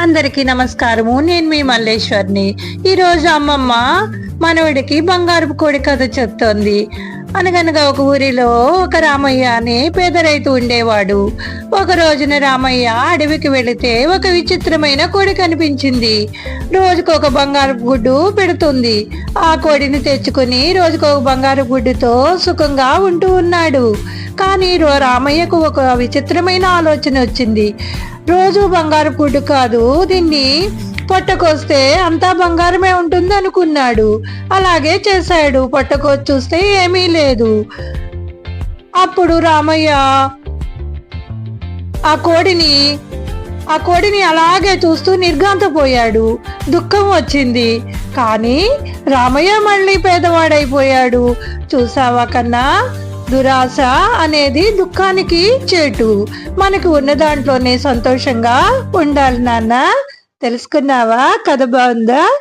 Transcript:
అందరికీ నమస్కారము. నేను మీ మల్లేశ్వర్ని. ఈరోజు అమ్మమ్మ మనవడికి బంగారపు కోడి కథ చెప్తోంది. అనగనగా ఒక ఊరిలో ఒక రామయ్య అనే పేద రైతు ఉండేవాడు. ఒక రోజున రామయ్య అడవికి వెళితే ఒక విచిత్రమైన కోడి కనిపించింది. రోజుకు ఒక బంగారపు గుడ్డు పెడుతుంది. ఆ కోడిని తెచ్చుకుని రోజుకు ఒక బంగారపు గుడ్డుతో సుఖంగా ఉంటూ ఉన్నాడు. కానీ రో రామయ్యకు ఒక విచిత్రమైన ఆలోచన వచ్చింది. రోజు బంగారు గుడ్డు కాదు దీన్ని పొట్టకొస్తే అంతా బంగారమే ఉంటుంది అనుకున్నాడు అలాగే చేశాడు పొట్టకొచ్చి చూస్తే ఏమీ లేదు. అప్పుడు రామయ్య ఆ కోడిని ఆ కోడిని అలాగే చూస్తూ నిర్గాంతపోయాడు దుఃఖం వచ్చింది. కానీ రామయ్య మళ్ళీ పేదవాడైపోయాడు. చూసావా కన్నా? దురాశ అనేది దుఃఖానికి చెటు. మనకు ఉన్న దాంట్లోనే సంతోషంగా ఉండాలి నాన్న. తెలుసుకున్నావా? కథ బాగుందా?